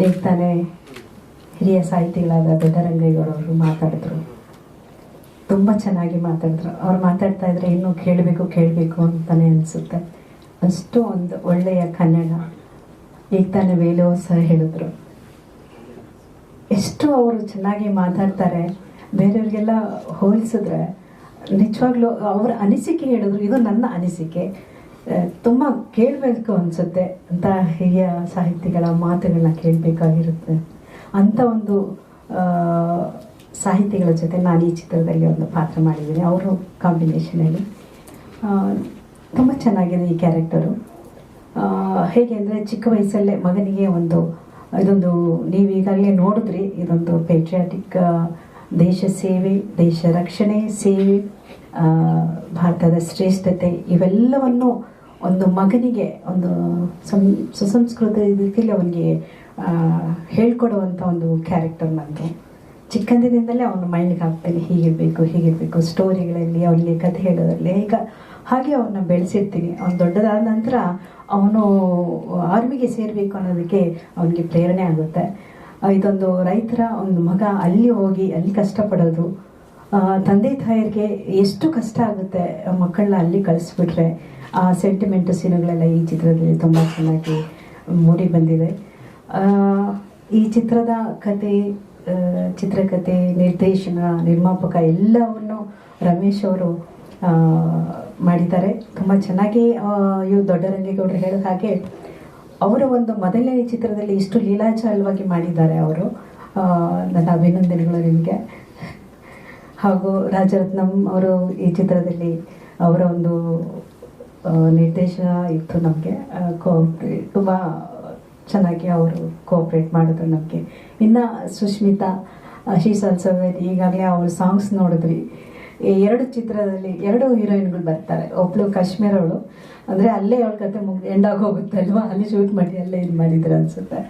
ಈಗ ಹಿರಿಯ ಸಾಹಿತಿಗಳಾದ ದೊಡ್ಡರಂಗೇಗೌಡವರು ಮಾತಾಡಿದ್ರು. ತುಂಬ ಚೆನ್ನಾಗಿ ಮಾತಾಡಿದ್ರು. ಅವ್ರು ಮಾತಾಡ್ತಾ ಇದ್ರೆ ಇನ್ನೂ ಕೇಳಬೇಕು ಕೇಳಬೇಕು ಅಂತಾನೆ ಅನಿಸುತ್ತೆ. ಅಷ್ಟು ಒಂದು ಒಳ್ಳೆಯ ಕನ್ನಡ. ಈಗ ತಾನೇ ವೇಲೋ ಸಹ ಹೇಳಿದ್ರು. ಎಷ್ಟು ಅವರು ಚೆನ್ನಾಗಿ ಮಾತಾಡ್ತಾರೆ. ಬೇರೆಯವ್ರಿಗೆಲ್ಲ ಹೋಲಿಸಿದ್ರೆ ನಿಜವಾಗ್ಲೂ ಅವ್ರ ಅನಿಸಿಕೆ ಹೇಳಿದ್ರು. ಇದು ನನ್ನ ಅನಿಸಿಕೆ. ತುಂಬ ಕೇಳಬೇಕು ಅನ್ಸುತ್ತೆ. ಅಂತ ಹಿರಿಯ ಸಾಹಿತಿಗಳ ಮಾತುಗಳನ್ನ ಕೇಳಬೇಕಾಗಿರುತ್ತೆ. ಅಂಥ ಒಂದು ಸಾಹಿತಿಗಳ ಜೊತೆ ನಾನು ಈ ಚಿತ್ರದಲ್ಲಿ ಒಂದು ಪಾತ್ರ ಮಾಡಿದ್ದೀನಿ. ಅವರು ಕಾಂಬಿನೇಷನಲ್ಲಿ ತುಂಬ ಚೆನ್ನಾಗಿದೆ ಈ ಕ್ಯಾರೆಕ್ಟರು ಹೇಗೆ ಅಂದರೆ ಚಿಕ್ಕ ವಯಸ್ಸಲ್ಲೇ ಮಗನಿಗೆ ಒಂದು, ಇದೊಂದು, ನೀವು ಈಗಾಗಲೇ ನೋಡಿದ್ರಿ, ಇದೊಂದು ಪೇಟ್ರಿಯಾಟಿಕ್ ದೇಶ ಸೇವೆ, ದೇಶ ರಕ್ಷಣೆ, ಸೇವೆ ಭಾರತದ ಶ್ರೇಷ್ಠತೆ, ಇವೆಲ್ಲವನ್ನು ಒಂದು ಮಗನಿಗೆ, ಒಂದು ಸುಸಂಸ್ಕೃತ ರೀತಿಯಲ್ಲಿ ಅವನಿಗೆ ಹೇಳ್ಕೊಡುವಂಥ ಒಂದು ಕ್ಯಾರೆಕ್ಟರ್ ನನಗೆ. ಚಿಕ್ಕಂದಿನಿಂದಲೇ ಅವನ ಮೈಂಡ್ಗೆ ಹಾಕ್ತೇನೆ, ಹೀಗಿರಬೇಕು ಹೀಗಿರಬೇಕು ಸ್ಟೋರಿಗಳಲ್ಲಿ ಅವನಿಗೆ ಕಥೆ ಹೇಳೋದ್ರಲ್ಲಿ, ಈಗ ಹಾಗೆ ಅವನ್ನ ಬೆಳೆಸಿರ್ತೀನಿ. ಅವನು ದೊಡ್ಡದಾದ ನಂತರ ಅವನು ಆರ್ಮಿಗೆ ಸೇರಬೇಕು ಅನ್ನೋದಕ್ಕೆ ಅವನಿಗೆ ಪ್ರೇರಣೆ ಆಗುತ್ತೆ. ಇದೊಂದು ರೈತರ ಒಂದು ಮಗ ಅಲ್ಲಿ ಹೋಗಿ, ಅಲ್ಲಿ ಕಷ್ಟಪಡೋದು. ತಂದೆ ತಾಯಿಯರಿಗೆ ಎಷ್ಟು ಕಷ್ಟ ಆಗುತ್ತೆ ಮಕ್ಕಳನ್ನ ಅಲ್ಲಿ ಕಳಿಸ್ಬಿಟ್ರೆ, ಆ ಸೆಂಟಿಮೆಂಟ್ ಸೀನುಗಳೆಲ್ಲ ಈ ಚಿತ್ರದಲ್ಲಿ ತುಂಬ ಚೆನ್ನಾಗಿ ಮೂಡಿ ಬಂದಿದೆ. ಈ ಚಿತ್ರದ ಕತೆ ಚಿತ್ರಕಥೆ ನಿರ್ದೇಶನ, ನಿರ್ಮಾಪಕ ಎಲ್ಲವನ್ನು ರಮೇಶ್ ಅವರು ಮಾಡಿದ್ದಾರೆ. ತುಂಬ ಚೆನ್ನಾಗಿ ಇವು ದೊಡ್ಡರಂಗೇಗೌಡರು ಹೇಳಿದ ಹಾಗೆ ಅವರ ಒಂದು ಮೊದಲನೇ ಚಿತ್ರದಲ್ಲಿ ಇಷ್ಟು ಲೀಲಾಚಾರವಾಗಿ ಮಾಡಿದ್ದಾರೆ ಅವರು. ನನ್ನ ಅಭಿನಂದನೆಗಳು ನಿಮಗೆ. ಹಾಗೂ ರಾಜರತ್ನಂ ಅವರು ಈ ಚಿತ್ರದಲ್ಲಿ ಅವರ ಒಂದು ನಿರ್ದೇಶನ ಇತ್ತು ನಮಗೆ. ತುಂಬ ಚೆನ್ನಾಗಿ ಅವರು ಕೋಆಪ್ರೇಟ್ ಮಾಡಿದ್ರು ನಮಗೆ. ಇನ್ನು ಸುಶ್ಮಿತಾ ಆಲ್ಸೋ ವೆರಿ ಈಗಾಗಲೇ ಅವ್ರ ಸಾಂಗ್ಸ್ ನೋಡಿದ್ರಿ. ಎರಡು ಚಿತ್ರದಲ್ಲಿ ಎರಡು ಹೀರೋಯಿನ್ಗಳು ಬರ್ತಾರೆ. ಒಬ್ಳು ಕಾಶ್ಮೀರ ಅವಳು. ಅಂದರೆ ಅಲ್ಲೇ ಅವಳ ಕತೆ ಮುಗ್ ಎಂಡಾಗಿ ಹೋಗುತ್ತೆ ಅಲ್ವಾ? ಅಲ್ಲಿ ಶೂಟ್ ಮಾಡಿ, ಅಲ್ಲೇ ಇದು ಮಾಡಿದ್ರು ಅನ್ಸುತ್ತೆ.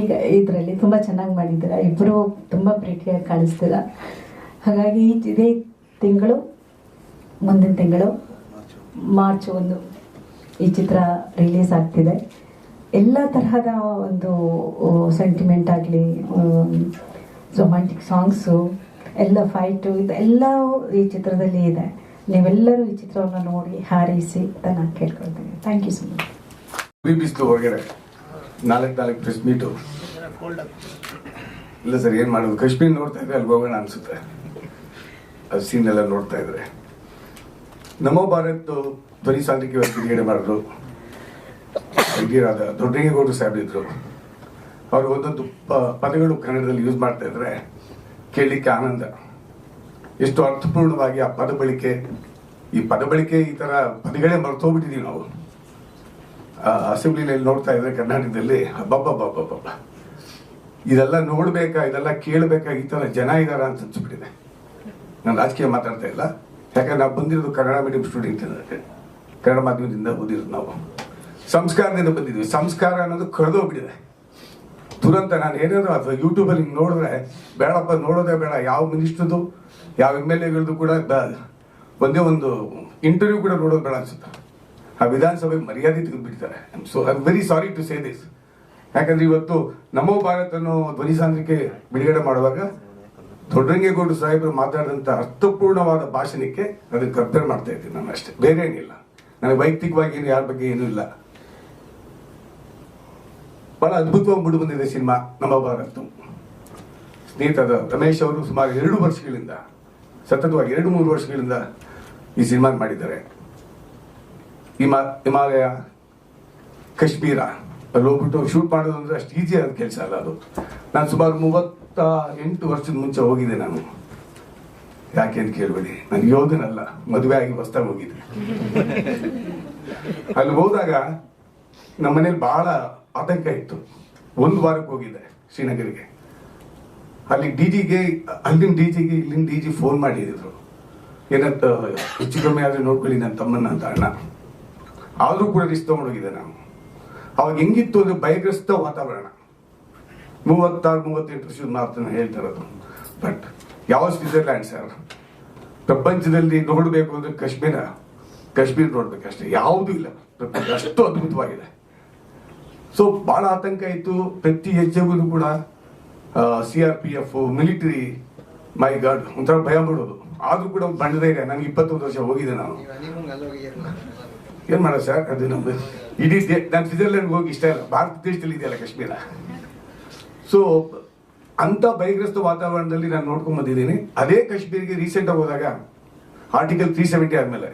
ಈಗ ಇದರಲ್ಲಿ ತುಂಬ ಚೆನ್ನಾಗಿ ಮಾಡಿದ್ದೀರ? ಇಬ್ಬರು ತುಂಬ ಪ್ರೀತಿಯಾಗಿ ಕಾಣಿಸ್ತೀರ? ಹಾಗಾಗಿ ಇದೇ ತಿಂಗಳು ಮುಂದಿನ ತಿಂಗಳು ಮಾರ್ಚ್ ಒಂದು ಈ ಚಿತ್ರ ರಿಲೀಸ್ ಆಗ್ತಿದೆ. ಎಲ್ಲ ತರಹದ ಒಂದು ಸೆಂಟಿಮೆಂಟ್ ಆಗಲಿ ರೊಮ್ಯಾಂಟಿಕ್ ಸಾಂಗ್ಸು ಎಲ್ಲ ಫೈಟು ಇದೆಲ್ಲ ಈ ಚಿತ್ರದಲ್ಲಿ ಇದೆ. ನೀವೆಲ್ಲರೂ ಈ ಚಿತ್ರವನ್ನು ನೋಡಿ ಹಾರೈಸಿ ಅಂತ ನಾನು ಕೇಳ್ಕೊಳ್ತೀನಿ. ಥ್ಯಾಂಕ್ ಯು ಸೊ ಮಚ್ ಬಿ ಬಿಸಿಲು ಹೊರಗಡೆ. ನಾಲ್ಕು ನಾಲ್ಕು ಪ್ರೆಸ್ ಮೀಟು ಇಲ್ಲ ಸರ್ ಏನು ಮಾಡೋದು? ಕಾಶ್ಮೀರ್ ನೋಡ್ತಾ ಇದ್ರೆ ಅಲ್ಲಿ ಹೋಗೋಣ ಅನ್ಸುತ್ತೆ. ಅದು ಸೀನ್ ಎಲ್ಲ ನೋಡ್ತಾ ಇದ್ರೆ. ನಮ್ಮ ಭಾರತ್ ಧ್ವನಿ ಸಾಂದ್ರಿಕೆ ಇವತ್ತು ಬಿಡುಗಡೆ ಮಾಡಿದ್ರು? ಹಿರಿಯರಾದ ದೊಡ್ಡಗೌಡರು ಸಾಹೇಬ್ರಿದ್ರು ಅವರು ಒಂದೊಂದು ಪದಗಳು ಕನ್ನಡದಲ್ಲಿ ಯೂಸ್ ಮಾಡ್ತಾ ಇದ್ರೆ ಕೇಳಲಿಕ್ಕೆ ಆನಂದ. ಎಷ್ಟು ಅರ್ಥಪೂರ್ಣವಾಗಿ ಆ ಪದ ಬಳಿಕೆ, ಈ ಪದ ಬಳಿಕೆ ಈ ತರ ಪದಗಳೇ ಮರ್ತೋಗ್ಬಿಟ್ಟಿದೀವಿ ನಾವು. ಅಸೆಂಬ್ಲಿನಲ್ಲಿ ನೋಡ್ತಾ ಇದ್ರೆ ಕರ್ನಾಟಕದಲ್ಲಿ ಬಬ್ಬ ಇದೆಲ್ಲ ನೋಡ್ಬೇಕಾ, ಇದೆಲ್ಲ ಕೇಳಬೇಕಾ ಈ ತರ ಜನ ಇದಾರ ಅಂತ ಅನ್ಸ್ಬಿಟ್ಟಿದೆ. ನಾನು ರಾಜಕೀಯ ಮಾತಾಡ್ತಾ ಇಲ್ಲ. ಯಾಕಂದ್ರೆ ನಾವು ಬಂದಿರೋದು ಕನ್ನಡ ಮೀಡಿಯಂ ಸ್ಟೂಡೆಂಟ್ ಕನ್ನಡ ಮಾಧ್ಯಮದಿಂದ ಓದಿರೋದು ನಾವು. ಸಂಸ್ಕಾರದಿಂದ ಬಂದಿದ್ವಿ ಸಂಸ್ಕಾರ ಅನ್ನೋದು ಕಳೆದೋಗ್ಬಿಟ್ಟಿದೆ. ತುರಂತ ನಾನು ಏನಾದ್ರು ಅಥವಾ ಯೂಟ್ಯೂಬಲ್ಲಿ ನೋಡಿದ್ರೆ, ಬೇಡಪ್ಪ, ನೋಡೋದೇ ಬೇಡ. ಯಾವ ಮಿನಿಸ್ಟ್ರದು ಯಾವ ಎಂ ಎಲ್ ಎಗಳದ್ದು ಕೂಡ ಒಂದೇ ಒಂದು ಇಂಟರ್ವ್ಯೂ ಕೂಡ ನೋಡೋದು ಬೇಡ ಅನ್ಸುತ್ತೆ. ಆ ವಿಧಾನಸಭೆಗೆ ಮರ್ಯಾದೆ ತೆಗೆದುಬಿಡ್ತಾರೆ so I very sorry to say this ಯಾಕಂದ್ರೆ ಇವತ್ತು ನಮೋ ಭಾರತ ಅನ್ನೋ ಧ್ವನಿ ಸಾಂದ್ರಿಕೆ ಬಿಡುಗಡೆ ಮಾಡುವಾಗ ದೊಡ್ಡರಂಗೇಗೌಡರು ಸಾಹೇಬರು ಮಾತಾಡಿದಂಥ ಅರ್ಥಪೂರ್ಣವಾದ ಭಾಷಣಕ್ಕೆ ನನಗೆ ಕಂಪೇರ್ ಮಾಡ್ತಾ ಇದ್ದೀನಿ ನಾನು ಅಷ್ಟೇ. ಬೇರೆ ಏನಿಲ್ಲ. ನನಗೆ ವೈಯಕ್ತಿಕವಾಗಿ ಏನು ಯಾರ ಬಗ್ಗೆ ಏನೂ ಇಲ್ಲ. ಬಹಳ ಅದ್ಭುತವಾಗಿ ಮೂಡಿ ಬಂದಿದೆ ಸಿನಿಮಾ, ನಮ್ಮ ಭಾರತ. ಸ್ನೇಹಿತದ ರಮೇಶ್ ಅವರು ಸುಮಾರು ಎರಡು ವರ್ಷಗಳಿಂದ, ಸತತವಾಗಿ ಎರಡು ಮೂರು ವರ್ಷಗಳಿಂದ ಈ ಸಿನಿಮಾ ಮಾಡಿದ್ದಾರೆ. ಹಿಮಾ, ಹಿಮಾಲಯ, ಕಾಶ್ಮೀರ ಅಲ್ಲಿ ಹೋಗ್ಬಿಟ್ಟು ಶೂಟ್ ಮಾಡೋದು ಅಂದ್ರೆ ಅಷ್ಟು ಈಸಿ ಆದ ಕೆಲಸ ಅಲ್ಲ ಅದು. ನಾನು ಸುಮಾರು ಮೂವತ್ತ ಎಂಟು ವರ್ಷದ ಮುಂಚೆ ಹೋಗಿದ್ದೆ ನಾನು. ಯಾಕೆ ಅಂತ ಕೇಳಬೇಡಿ. ನಾನು ಯೋಧನಲ್ಲ ಮದುವೆ ಆಗಿ ಹೊಸ್ದಾಗಿ ಹೋಗಿದ್ದೆ. ಅಲ್ಲಿ ಹೋದಾಗ ನಮ್ಮ ಮನೇಲಿ ಬಹಳ ಆತಂಕ ಇತ್ತು. ಒಂದು ವಾರಕ್ಕೆ ಹೋಗಿದ್ದೆ ಶ್ರೀನಗರಿಗೆ. ಅಲ್ಲಿ ಡಿ ಜಿಗೆ ಅಲ್ಲಿನ ಡಿ ಜಿಗೆ ಇಲ್ಲಿನ ಡಿ ಜಿ ಫೋನ್ ಮಾಡಿದ್ರು. ಏನಂತ ಹೆಚ್ಚು ಕಮ್ಮಿ ಆದ್ರೆ ನೋಡ್ಕೊಳ್ಳಿ ನನ್ನ ತಮ್ಮನ ಅಂತ ಅಣ್ಣ. ಆದರೂ ಕೂಡ ರಿಸ್ಕ್ ತಗೊಂಡೋಗಿದ್ದೆ ನಾನು. ಅವಾಗ ಹೆಂಗಿತ್ತು ಅಂದ್ರೆ ಭಯಗ್ರಸ್ತ ವಾತಾವರಣ. ಮೂವತ್ತಾರು ಮೂವತ್ತೆಂಟು ವರ್ಷದ ಮಾತನ್ನು ಹೇಳ್ತಾ ಇರೋದು. ಬಟ್ ಯಾವ ಸ್ವಿಟ್ಜರ್ಲ್ಯಾಂಡ್ ಸರ್? ಪ್ರಪಂಚದಲ್ಲಿ ನೋಡಬೇಕು ಅಂದ್ರೆ ಕಾಶ್ಮೀರ. ಕಾಶ್ಮೀರ ನೋಡ್ಬೇಕಷ್ಟೇ ಯಾವುದೂ ಇಲ್ಲ. ಪ್ರಪಂಚ ಅಷ್ಟು ಅದ್ಭುತವಾಗಿದೆ. ಸೊ ಬಹಳ ಆತಂಕ ಇತ್ತು. ಪ್ರತಿ ಹೆಜ್ಜೆಗೂ ಕೂಡ C R P F military my god ಒಂಥರ ಭಯ ಬಿಡೋದು ಆದ್ರೂ ಕೂಡ ಬಂಡದ ಇದೆ. ನನಗೆ ಇಪ್ಪತ್ತೊಂದು ವರ್ಷ ಹೋಗಿದೆ ನಾನು. ಏನ್ ಮಾಡೋದು ಸರ್? ಅದು ನಮ್ದು. ಇಡೀ ನಾನು ಸ್ವಿಟ್ಜರ್ಲೆಂಡ್ಗೆ ಹೋಗಿ ಇಷ್ಟ ಇಲ್ಲ. ಭಾರತ ದೇಶದಲ್ಲಿ ಇದೆಯಲ್ಲ ಕಾಶ್ಮೀರ. ಸೊ ಅಂತ ಭಯಗ್ರಸ್ತ ವಾತಾವರಣದಲ್ಲಿ ನಾನು ನೋಡ್ಕೊಂಡ್ ಬಂದಿದ್ದೀನಿ. ಅದೇ ಕಾಶ್ಮೀರಿಗೆ ರೀಸೆಂಟ್ ಆಗಿ ಹೋದಾಗ ಆರ್ಟಿಕಲ್ ತ್ರೀ ಸೆವೆಂಟಿ ಆದ್ಮೇಲೆ.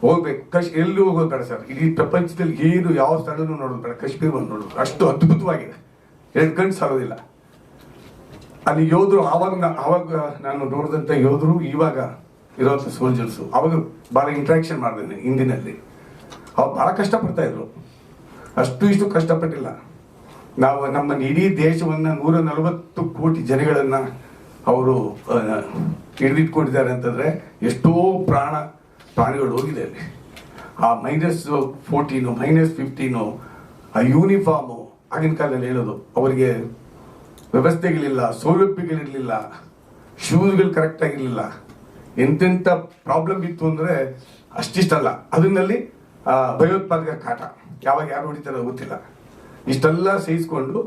ಹೋಗ್ಬೇಕು. ಕಶ್, ಎಲ್ಲೂ ಹೋಗೋದು ಬೇಡ ಸರ್. ಇಡೀ ಪ್ರಪಂಚದಲ್ಲಿ ಏನು, ಯಾವ ಸ್ಥಳನೂ ನೋಡೋದು ಬೇಡ. ಕಾಶ್ಮೀರ ಬಂದು ನೋಡೋದು ಅಷ್ಟು ಅದ್ಭುತವಾಗಿದೆ. ಎರಡು ಕಣ್ಣು ಸಾಲೋದಿಲ್ಲ ಅಲ್ಲಿ ಯೋಧರು ಆವಾಗ ಆವಾಗ ನಾನು ನೋಡಿದಂಥ ಯೋಧರು ಇವಾಗ ಇರೋಂಥ ಸೋಲ್ಜರ್ಸು ಅವಾಗ ಭಾಳ ಇಂಟ್ರಾಕ್ಷನ್ ಮಾಡಿದೆ ಹಿಂದಿನಲ್ಲಿ. ಅವ್ರು ಭಾಳ ಕಷ್ಟಪಡ್ತಾ ಇದ್ರು. ಅಷ್ಟು ಇಷ್ಟು ಕಷ್ಟಪಟ್ಟಿಲ್ಲ. ನಾವು ನಮ್ಮ ಇಡೀ ದೇಶವನ್ನ ನೂರ ನಲವತ್ತು ಕೋಟಿ ಜನಗಳನ್ನ ಅವರು ಹಿಡಿದಿಟ್ಕೊಂಡಿದ್ದಾರೆ ಅಂತಂದ್ರೆ ಎಷ್ಟೋ ಪ್ರಾಣ, ಪ್ರಾಣಿಗಳು ಹೋಗಿದೆ ಅಲ್ಲಿ. ಆ ಮೈನಸ್ ಫೋರ್ಟೀನು ಮೈನಸ್ ಫಿಫ್ಟೀನು ಆ ಯೂನಿಫಾರ್ಮು ಆಗಿನ ಕಾಲದಲ್ಲಿ ಹೇಳೋದು, ಅವರಿಗೆ ವ್ಯವಸ್ಥೆಗಳಿಲ್ಲ, ಸೌಲಭ್ಯಗಳಿರಲಿಲ್ಲ ಶೂಸ್ಗಳು ಕರೆಕ್ಟ್ ಆಗಿರಲಿಲ್ಲ. ಎಂತೆಂಥ ಪ್ರಾಬ್ಲಮ್ ಇತ್ತು ಅಂದ್ರೆ ಅಷ್ಟಿಷ್ಟಲ್ಲ. ಅದನ್ನಲ್ಲಿ ಭಯೋತ್ಪಾದಕ ಕಾಟ. ಯಾವಾಗ ಯಾರು ಹೊಡಿತಾರೋ ಗೊತ್ತಿಲ್ಲ. ಇಷ್ಟೆಲ್ಲ ಸಹಿಸ್ಕೊಂಡು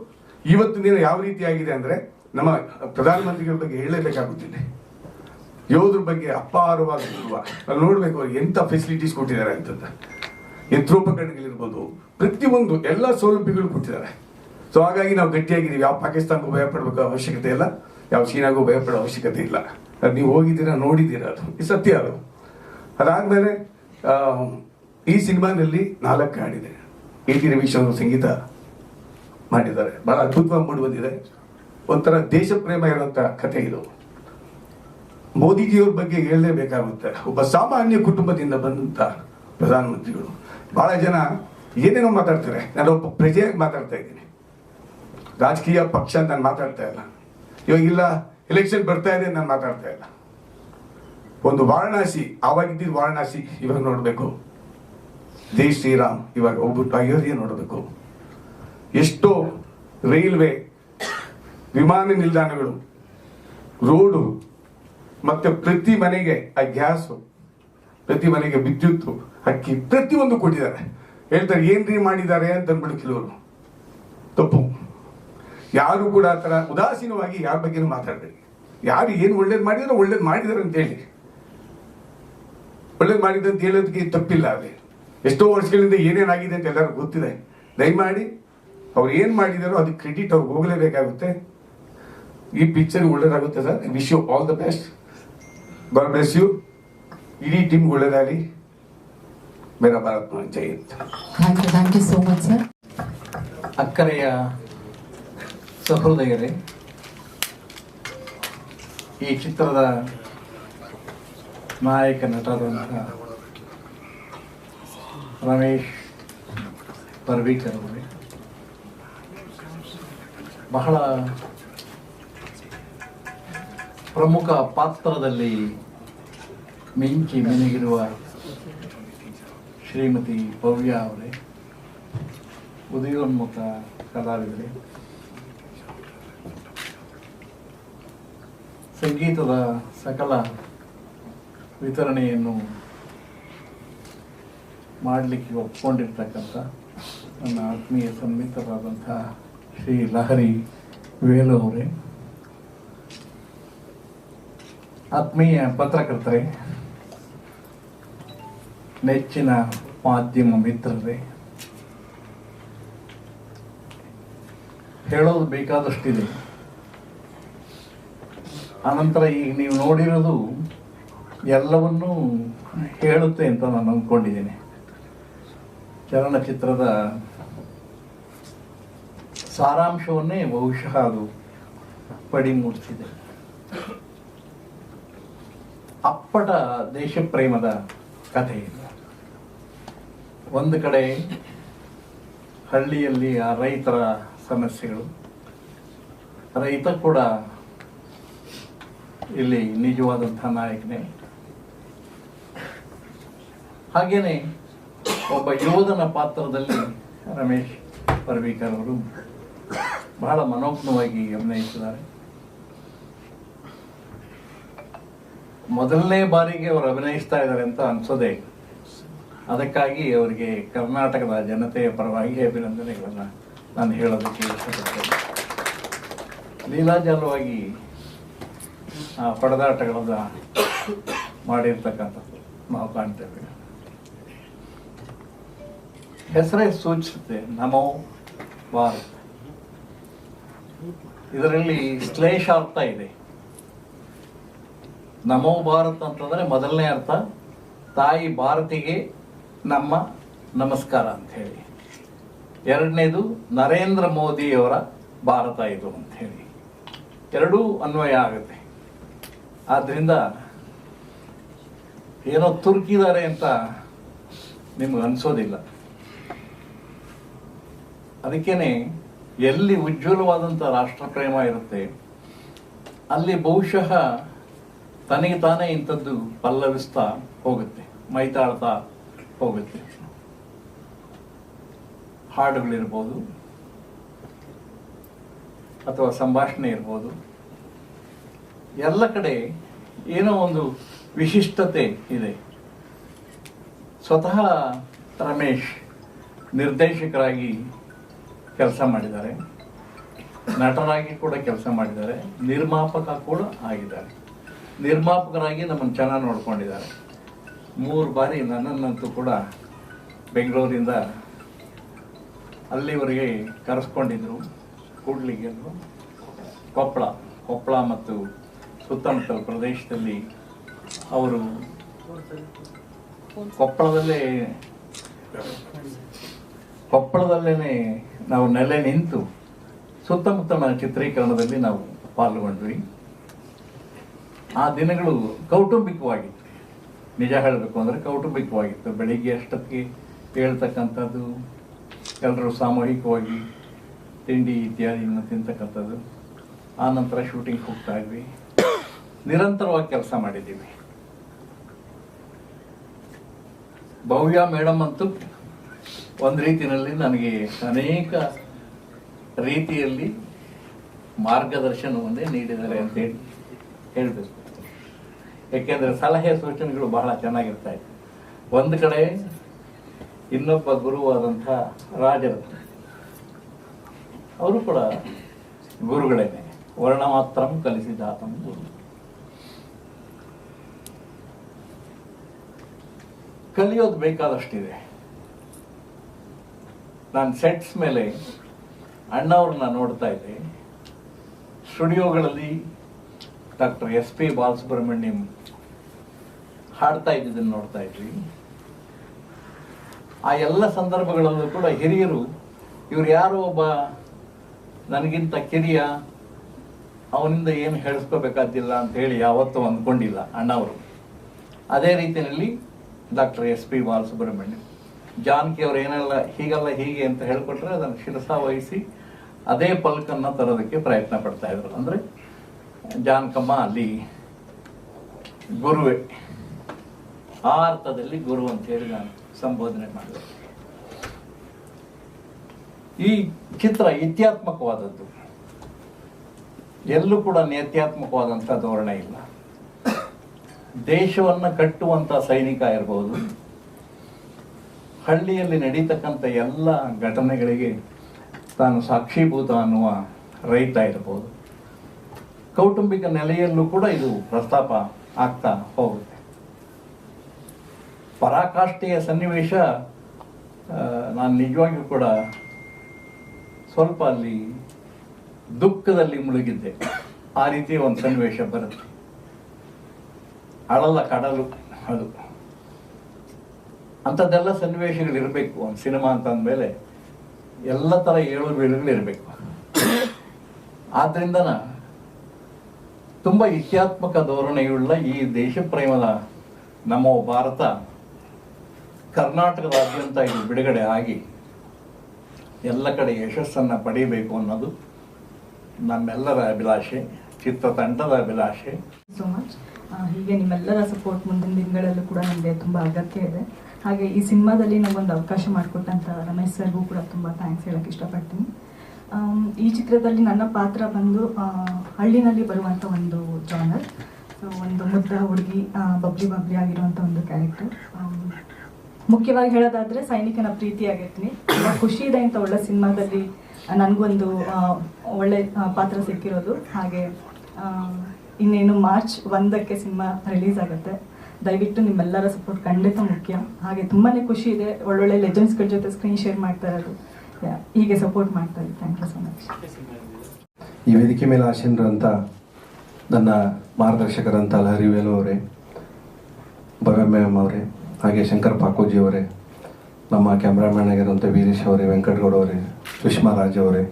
ಇವತ್ತು ದಿನ ಯಾವ ರೀತಿ ಆಗಿದೆ ಅಂದ್ರೆ ನಮ್ಮ ಪ್ರಧಾನಮಂತ್ರಿಗಳ ಬಗ್ಗೆ ಹೇಳಲೇಬೇಕಾಗುತ್ತಿಲ್ಲ. ಯೋಧರ ಬಗ್ಗೆ ಅಪಾರವಾಗಿರುವ ಗೌರವ. ಅಲ್ಲಿ ನೋಡ್ಬೇಕು ಅವ್ರಿಗೆ ಎಂತ ಫೆಸಿಲಿಟೀಸ್ ಕೊಟ್ಟಿದ್ದಾರೆ ಅಂತಂದ ಯಂತ್ರೋಪಕರಣಗಳಿರ್ಬೋದು, ಪ್ರತಿಯೊಂದು ಎಲ್ಲ ಸೌಲಭ್ಯಗಳು ಕೊಟ್ಟಿದ್ದಾರೆ. ಸೊ ಹಾಗಾಗಿ ನಾವು ಗಟ್ಟಿಯಾಗಿದ್ದೀವಿ ಯಾವ ಪಾಕಿಸ್ತಾನಕ್ಕೂ ಭಯಪಡಬೇಕು ಅವಶ್ಯಕತೆ ಇಲ್ಲ, ಯಾವ ಚೀನಾಗೂ ಭಯಪಡೋ ಅವಶ್ಯಕತೆ ಇಲ್ಲ. ಅದು ನೀವು ಹೋಗಿದ್ದೀರಾ, ನೋಡಿದ್ದೀರಾ, ಅದು ಸತ್ಯ ಅದು. ಅದಾದಮೇಲೆ ಈ ಸಿನಿಮಾದಲ್ಲಿ ನಾಲ್ಕು ಹಾಡಿದೆ. ಎ ಟಿ ರವೀಶ್ ಅವರು ಸಂಗೀತ. ಮಾಡಿದ್ದಾರೆ. ಬಹಳ ಅದ್ಭುತವಾಗಿ ಮೂಡಿ ಒಂಥರ ದೇಶ ಪ್ರೇಮ ಇರುವಂತ ಕಥೆ ಇದು. ಮೋದಿಜಿಯವ್ರ ಬಗ್ಗೆ ಹೇಳಲೇಬೇಕಾಗುತ್ತೆ. ಒಬ್ಬ ಸಾಮಾನ್ಯ ಕುಟುಂಬದಿಂದ ಬಂದಂತ ಪ್ರಧಾನಮಂತ್ರಿಗಳು. ಬಹಳ ಜನ ಏನೇನೋ ಮಾತಾಡ್ತಾರೆ. ನಾನು ಒಬ್ಬ ಪ್ರಜೆಯಾಗಿ ಮಾತಾಡ್ತಾ ಇದ್ದೀನಿ. ರಾಜಕೀಯ ಪಕ್ಷ ಅಂತ ನಾನು ಮಾತಾಡ್ತಾ ಇಲ್ಲ. ಇವಾಗ ಇಲ್ಲ ಎಲೆಕ್ಷನ್ ಬರ್ತಾ ಇದೆ ನಾನು ಮಾತಾಡ್ತಾ ಇಲ್ಲ. ಒಂದು ವಾರಣಾಸಿ ಆವಾಗಿದ್ದಿದ್ದು ವಾರಣಾಸಿ ಇವಾಗ ನೋಡಬೇಕು. ಜೈ ಶ್ರೀರಾಮ್, ಇವಾಗ ಹೋಗ್ಬಿಟ್ಟು ಅಯೋಧ್ಯೆ ನೋಡಬೇಕು. ಎಷ್ಟೋ ರೈಲ್ವೆ, ವಿಮಾನ ನಿಲ್ದಾಣಗಳು, ರೋಡು, ಮತ್ತೆ ಪ್ರತಿ ಮನೆಗೆ ಆ ಗ್ಯಾಸು, ಪ್ರತಿ ಮನೆಗೆ ವಿದ್ಯುತ್ ಅಕ್ಕಿ ಪ್ರತಿಯೊಂದು ಕೊಟ್ಟಿದ್ದಾರೆ. ಹೇಳ್ತಾರೆ, ಏನ್ರಿ ಮಾಡಿದ್ದಾರೆ ಅಂತ ಅಂದ್ಬಿಟ್ಟು ಕೆಲವರು. ತಪ್ಪು. ಯಾರು ಕೂಡ ಆ ಥರ ಉದಾಸೀನವಾಗಿ ಯಾರ ಬಗ್ಗೆನೂ ಮಾತಾಡಬೇಡಿ. ಯಾರು ಏನು ಒಳ್ಳೇದು ಮಾಡಿದ್ರು ಒಳ್ಳೇದು ಮಾಡಿದಾರೆ ಅಂತ ಹೇಳಿ. ಒಳ್ಳೇದು ಮಾಡಿದೆ ಅಂತ ಹೇಳೋದಕ್ಕೆ ತಪ್ಪಿಲ್ಲ ಅಲ್ಲಿ. ಎಷ್ಟೋ ವರ್ಷಗಳಿಂದ ಏನೇನಾಗಿದೆ ಅಂತ ಎಲ್ಲರಿಗೂ ಗೊತ್ತಿದೆ. ದಯಮಾಡಿ ಅವ್ರು ಏನು ಮಾಡಿದಾರೋ ಅದಕ್ಕೆ ಕ್ರೆಡಿಟ್ ಅವ್ರಿಗೆ ಹೋಗಲೇಬೇಕಾಗುತ್ತೆ. ಈ ಪಿಕ್ಚರ್ ಒಳ್ಳೇದಾಗುತ್ತೆ sir. Wish you all the best god bless you ಇಡೀ ಟೀಮ್ ಒಳ್ಳೇದಾಗಲಿ. ಮೇರಾ ಭಾರತ್ ಜೈ Hind. Thank you thank you so much sir. ಅಕ್ಕರೆಯ ಸಹೃದಯರೇ ಈ ಚಿತ್ರದ ನಾಯಕ ನಟರಾದಂತಹ ರಮೇಶ್ ಪರ್ವೀಕರ್ ಅವರೇ ಬಹಳ ಪ್ರಮುಖ ಪಾತ್ರದಲ್ಲಿ ಮಿಂಚಿ ಮಿನುಗಿರುವ ಶ್ರೀಮತಿ ಭವ್ಯ ಅವರೇ, ಉದಯೋನ್ಮುಖ ಕಲಾವಿದರೆ. ಸಂಗೀತದ ಸಕಲ ವಿತರಣೆಯನ್ನು ಮಾಡಲಿಕ್ಕೆ ಒಪ್ಕೊಂಡಿರ್ತಕ್ಕಂಥ ನನ್ನ ಆತ್ಮೀಯ ಸನ್ಮಿತರಾದಂಥ ಶ್ರೀ ಲಹರಿ ವೇಲು ಅವರೇ. ಆತ್ಮೀಯ ಪತ್ರಕರ್ತರೇ, ನೆಚ್ಚಿನ ಮಾಧ್ಯಮ ಮಿತ್ರರೇ, ಹೇಳೋದು ಬೇಕಾದಷ್ಟಿದೆ. ಅನಂತರ ಈಗ ನೀವು ನೋಡಿರೋದು ಎಲ್ಲವನ್ನೂ ಹೇಳುತ್ತೆ ಅಂತ ನಾನು ಅಂದ್ಕೊಂಡಿದ್ದೀನಿ. ಚಲನಚಿತ್ರದ ಸಾರಾಂಶವನ್ನೇ ಬಹುಶಃ ಅದು ಪಡಿ ಮೂಡಿಸಿದೆ. ಅಪ್ಪಟ ದೇಶಪ್ರೇಮದ ಕಥೆ ಒಂದು ಕಡೆ ಹಳ್ಳಿಯಲ್ಲಿ ಆ ರೈತರ ಸಮಸ್ಯೆಗಳು. ರೈತ ಕೂಡ ಇಲ್ಲಿ ನಿಜವಾದಂಥ ನಾಯಕನೇ. ಹಾಗೇನೆ ಒಬ್ಬ ಯೋಧನ ಪಾತ್ರದಲ್ಲಿ ರಮೇಶ್ ಪರ್ವೀಕರ್ ಅವರು ಬಹಳ ಮನೋಜ್ಞವಾಗಿ ಅಭಿನಯಿಸಿದ್ದಾರೆ. ಮೊದಲನೇ ಬಾರಿಗೆ ಅವರು ಅಭಿನಯಿಸ್ತಾ ಇದ್ದಾರೆ ಅಂತ ಅನ್ಸೋದೇ ಅದಕ್ಕಾಗಿ ಅವರಿಗೆ ಕರ್ನಾಟಕದ ಜನತೆಯ ಪರವಾಗಿ ಅಭಿನಂದನೆಗಳನ್ನು ನಾನು ಹೇಳೋದಕ್ಕೆ ಇಷ್ಟಪಡ್ತೇನೆ. ಲೀಲಾಜಾಲವಾಗಿ ಪಡೆದಾಟಗಳನ್ನ ಮಾಡಿರ್ತಕ್ಕಂಥದ್ದು ನಾವು ಕಾಣ್ತೇವೆ ಹೆಸರೇ ಸೂಚಿಸುತ್ತೆ, ನಮೋ ಭಾರತ್. ಇದರಲ್ಲಿ ಶ್ಲೇಷಾರ್ಥ ಇದೆ. ನಮೋ ಭಾರತ್ ಅಂತಂದ್ರೆ ಮೊದಲನೇ ಅರ್ಥ, ತಾಯಿ ಭಾರತಿಗೆ ನಮ್ಮ ನಮಸ್ಕಾರ ಅಂತ ಹೇಳಿ. ಎರಡನೇದು ನರೇಂದ್ರ ಮೋದಿಯವರ ಭಾರತ ಇದು ಅಂತ ಹೇಳಿ. ಎರಡೂ ಅನ್ವಯ ಆಗುತ್ತೆ. ಆದ್ರಿಂದ ಏನೋ ತುರ್ಕಿದ್ದಾರೆ ಅಂತ ನಿಮ್ಗೆ ಅನ್ಸೋದಿಲ್ಲ. ಅದಕ್ಕೇನೆ ಎಲ್ಲಿ ಉಜ್ವಲವಾದಂಥ ರಾಷ್ಟ್ರಪ್ರೇಮ ಇರುತ್ತೆ, ಅಲ್ಲಿ ಬಹುಶಃ ತನಗೆ ತಾನೇ ಇಂಥದ್ದು ಪಲ್ಲವಿಸ್ತಾ ಹೋಗುತ್ತೆ, ಮೈತಾಳ್ತಾ ಹೋಗುತ್ತೆ. ಹಾಡುಗಳಿರ್ಬೋದು ಅಥವಾ ಸಂಭಾಷಣೆ ಇರ್ಬೋದು, ಎಲ್ಲ ಕಡೆ ಏನೋ ಒಂದು ವಿಶಿಷ್ಟತೆ ಇದೆ. ಸ್ವತಃ ರಮೇಶ್ ನಿರ್ದೇಶಕರಾಗಿ ಕೆಲಸ ಮಾಡಿದ್ದಾರೆ. ನಟನಾಗಿ ಕೂಡ ಕೆಲಸ ಮಾಡಿದ್ದಾರೆ. ನಿರ್ಮಾಪಕ ಕೂಡ ಆಗಿದ್ದಾರೆ. ನಿರ್ಮಾಪಕರಾಗಿ ನಮ್ಮನ್ನು ಚೆನ್ನಾಗಿ ನೋಡ್ಕೊಂಡಿದ್ದಾರೆ. ಮೂರು ಬಾರಿ ನನ್ನನ್ನಂತೂ ಕೂಡ ಬೆಂಗಳೂರಿಂದ ಅಲ್ಲಿವರೆಗೆ ಕರೆಸ್ಕೊಂಡಿದ್ರು. ಕೂಡ್ಲಿಗೆ ಕೊಪ್ಪಳ ಕೊಪ್ಪಳ ಮತ್ತು ಸುತ್ತಮುತ್ತಲ ಪ್ರದೇಶದಲ್ಲಿ ಅವರು ಕೊಪ್ಪಳದಲ್ಲೇ ಕೊಪ್ಪಳದಲ್ಲೇ ನಾವು ನೆಲೆ ನಿಂತು ಸುತ್ತಮುತ್ತಲಿನ ಚಿತ್ರೀಕರಣದಲ್ಲಿ ನಾವು ಪಾಲ್ಗೊಂಡ್ವಿ. ಆ ದಿನಗಳು ಕೌಟುಂಬಿಕವಾಗಿತ್ತು. ನಿಜ ಹೇಳಬೇಕು ಅಂದರೆ ಕೌಟುಂಬಿಕವಾಗಿತ್ತು. ಬೆಳಿಗ್ಗೆ ಅಷ್ಟೊತ್ತಿಗೆ ಹೇಳ್ತಕ್ಕಂಥದ್ದು ಎಲ್ಲರೂ ಸಾಮೂಹಿಕವಾಗಿ ತಿಂಡಿ ಇತ್ಯಾದಿಯನ್ನು ತಿಂತಕ್ಕಂಥದ್ದು. ಆ ನಂತರ ಶೂಟಿಂಗ್ ಹೋಗ್ತಾ ಇದ್ವಿ. ನಿರಂತರವಾಗಿ ಕೆಲಸ ಮಾಡಿದ್ದೀವಿ. ಭವ್ಯ ಮೇಡಮ್ ಅಂತೂ ಒಂದು ರೀತಿಯಲ್ಲಿ ನನಗೆ ಅನೇಕ ರೀತಿಯಲ್ಲಿ ಮಾರ್ಗದರ್ಶನವನ್ನೇ ನೀಡಿದ್ದಾರೆ ಅಂತ ಹೇಳಿ ಹೇಳಬೇಕು. ಏಕೆಂದರೆ ಸಲಹೆ ಸೂಚನೆಗಳು ಬಹಳ ಚೆನ್ನಾಗಿರ್ತಾ ಒಂದು ಕಡೆ ಇನ್ನೊಬ್ಬ ಗುರುವಾದಂಥ ರಾಜರು ಅವರು ಕೂಡ ಗುರುಗಳೇನೆ ವರ್ಣ ಮಾತ್ರ ಕಲಿಸಿದಾತಂ ಗುರು. ಕಲಿಯೋದು ಬೇಕಾದಷ್ಟಿದೆ. ನಾನು ಸೆಟ್ಸ್ ಮೇಲೆ ಅಣ್ಣವ್ರನ್ನ ನೋಡ್ತಾ ಇದ್ದೆ. ಸ್ಟುಡಿಯೋಗಳಲ್ಲಿ ಡಾಕ್ಟರ್ ಎಸ್ ಪಿ ಬಾಲಸುಬ್ರಹ್ಮಣ್ಯಂ ಹಾಡ್ತಾ ಇದ್ದಿದ್ದನ್ನು ನೋಡ್ತಾ ಇದ್ವಿ. ಆ ಎಲ್ಲ ಸಂದರ್ಭಗಳಲ್ಲೂ ಕೂಡ ಹಿರಿಯರು, ಇವ್ರು ಯಾರೋ ಒಬ್ಬ ನನಗಿಂತ ಕಿರಿಯ, ಅವನಿಂದ ಏನು ಹೇಳಿಸ್ಕೋಬೇಕಾದಿಲ್ಲ ಅಂತ ಹೇಳಿ ಯಾವತ್ತೂ ಅಂದ್ಕೊಂಡಿಲ್ಲ ಅಣ್ಣವರು. ಅದೇ ರೀತಿಯಲ್ಲಿ doctor S P Balasubrahmanyam. Janaki ಅವ್ರು ಏನೆಲ್ಲ ಹೀಗಲ್ಲ ಹೀಗೆ ಅಂತ ಹೇಳ್ಕೊಟ್ರೆ ಅದನ್ನು ಶಿರಸ ವಹಿಸಿ ಅದೇ ಪಲ್ಕನ್ನು ತರೋದಕ್ಕೆ ಪ್ರಯತ್ನ ಪಡ್ತಾ ಇದ್ರು. ಅಂದ್ರೆ ಜಾನಕಮ್ಮ ಅಲ್ಲಿ ಗುರುವೆ ಆ ಅರ್ಥದಲ್ಲಿ ಗುರು ಅಂತ ಹೇಳಿ ನಾನು ಸಂಬೋಧನೆ ಮಾಡಿದೆ. ಈ ಚಿತ್ರ ಇತ್ಯಾತ್ಮಕವಾದದ್ದು. ಎಲ್ಲೂ ಕೂಡ ನೇತ್ಯಾತ್ಮಕವಾದಂಥ ಧೋರಣೆ ಇಲ್ಲ. ದೇಶವನ್ನು ಕಟ್ಟುವಂಥ ಸೈನಿಕ ಇರಬಹುದು ಹಳ್ಳಿಯಲ್ಲಿ ನಡೀತಕ್ಕಂಥ ಎಲ್ಲ ಘಟನೆಗಳಿಗೆ ತಾನು ಸಾಕ್ಷೀಭೂತ ಅನ್ನುವ ರೈತ ಇರಬಹುದು ಕೌಟುಂಬಿಕ ನೆಲೆಯಲ್ಲೂ ಕೂಡ ಇದು ಪ್ರಸ್ತಾಪ ಆಗ್ತಾ ಹೋಗುತ್ತೆ. ಪರಾಕಾಷ್ಠೆಯ ಸನ್ನಿವೇಶ ನಾನು ನಿಜವಾಗಿಯೂ ಕೂಡ ಸ್ವಲ್ಪ ಅಲ್ಲಿ ದುಃಖದಲ್ಲಿ ಮುಳುಗಿದ್ದೆ. ಆ ರೀತಿಯ ಒಂದು ಸನ್ನಿವೇಶ ಬರುತ್ತೆ. ಅಳಲ ಕಡಲು ಅದು. ಅಂಥದ್ದೆಲ್ಲ ಸನ್ನಿವೇಶಗಳು ಇರಬೇಕು ಒಂದು ಸಿನಿಮಾ ಅಂತ ಅಂದಮೇಲೆ ಎಲ್ಲ ಥರ ಏಳು ಬೀಳುಗಳು ಇರಬೇಕು ಆದ್ದರಿಂದ ತುಂಬ ಇತ್ಯಾತ್ಮಕ ಧೋರಣೆಯುಳ್ಳ ಈ ದೇಶ ಪ್ರೇಮದ ನಮ್ಮ ಭಾರತ ಕರ್ನಾಟಕದಾದ್ಯಂತ ಇದು ಬಿಡುಗಡೆ ಆಗಿ ಎಲ್ಲ ಕಡೆ ಯಶಸ್ಸನ್ನು ಪಡೀಬೇಕು ಅನ್ನೋದು ನಮ್ಮೆಲ್ಲರ ಅಭಿಲಾಷೆ, ಚಿತ್ರತಂಡದ ಅಭಿಲಾಷೆ. ಸೋ ಮಚ್ ಹೀಗೆ ನಿಮ್ಮೆಲ್ಲರ ಸಪೋರ್ಟ್ ಮುಂದಿನ ದಿನಗಳಲ್ಲೂ ಕೂಡ ನಮಗೆ ತುಂಬ ಅಗತ್ಯ ಇದೆ. ಹಾಗೆ ಈ ಸಿನಿಮಾದಲ್ಲಿ ನಮಗೊಂದು ಅವಕಾಶ ಮಾಡಿಕೊಟ್ಟಂಥ ರಮೇಶ್ ಸರ್ಗೂ ಕೂಡ ತುಂಬ ಥ್ಯಾಂಕ್ಸ್ ಹೇಳಕ್ಕೆ ಇಷ್ಟಪಡ್ತೀನಿ. ಈ ಚಿತ್ರದಲ್ಲಿ ನನ್ನ ಪಾತ್ರ ಬಂದು ಹಳ್ಳಿನಲ್ಲಿ ಬರುವಂಥ ಒಂದು ಜಾನರ್ ಒಂದು ಮುದ್ದ ಹುಡುಗಿ ಬಬ್ಲಿ ಬಬ್ಲಿ ಆಗಿರುವಂಥ ಒಂದು ಕ್ಯಾರೆಕ್ಟರ್ ಮುಖ್ಯವಾಗಿ ಹೇಳೋದಾದರೆ ಸೈನಿಕನ ಪ್ರೀತಿಯಾಗಿರ್ತೀನಿ ತುಂಬ ಖುಷಿ ಇದೆ ಅಂತ ಒಳ್ಳೆ ಸಿನಿಮಾದಲ್ಲಿ ನನಗೊಂದು ಒಳ್ಳೆ ಪಾತ್ರ ಸಿಕ್ಕಿರೋದು. ಹಾಗೆ ಇನ್ನೇನು ಮಾರ್ಚ್ ಒಂದಕ್ಕೆ ಸಿನಿಮಾ ರಿಲೀಸ್ ಆಗುತ್ತೆ. ದಯವಿಟ್ಟು ನಿಮ್ಮೆಲ್ಲರ ಸಪೋರ್ಟ್ ಖಂಡಿತ ಮುಖ್ಯ. ಹಾಗೆ ತುಂಬಾ ಖುಷಿ ಇದೆ, ಒಳ್ಳೊಳ್ಳೆ ಲೆಜೆಂಡ್ಸ್ಗಳ ಜೊತೆ ಸ್ಕ್ರೀನ್ ಶೇರ್ ಮಾಡ್ತಾ ಇರೋದು. ಹೀಗೆ ಸಪೋರ್ಟ್ ಮಾಡ್ತಾ ಇದ್ದೀವಿ ಥ್ಯಾಂಕ್ ಯು ಸೊ ಮಚ್ ಈ ವೇದಿಕೆ ಮೇಲೆ ಆಶೀನರಂತ ನನ್ನ ಮಾರ್ಗದರ್ಶಕರಂತ ಲಹರಿ ವೇಲು ಅವರೇ ಭವ್ಯ ಮ್ಯಾಮ್ ಅವರೇ, ಹಾಗೆ ಶಂಕರ್ ಪಾಕೋಜಿ ಅವರೇ, ನಮ್ಮ ಕ್ಯಾಮ್ರಾಮ್ಯಾನ್ ಆಗಿರುವಂಥ ವೀರೇಶ್ ಅವರೇ, ವೆಂಕಟಗೌಡ ಅವರೇ, ಸುಷ್ಮಾ ರಾಜ್ ಅವರೇ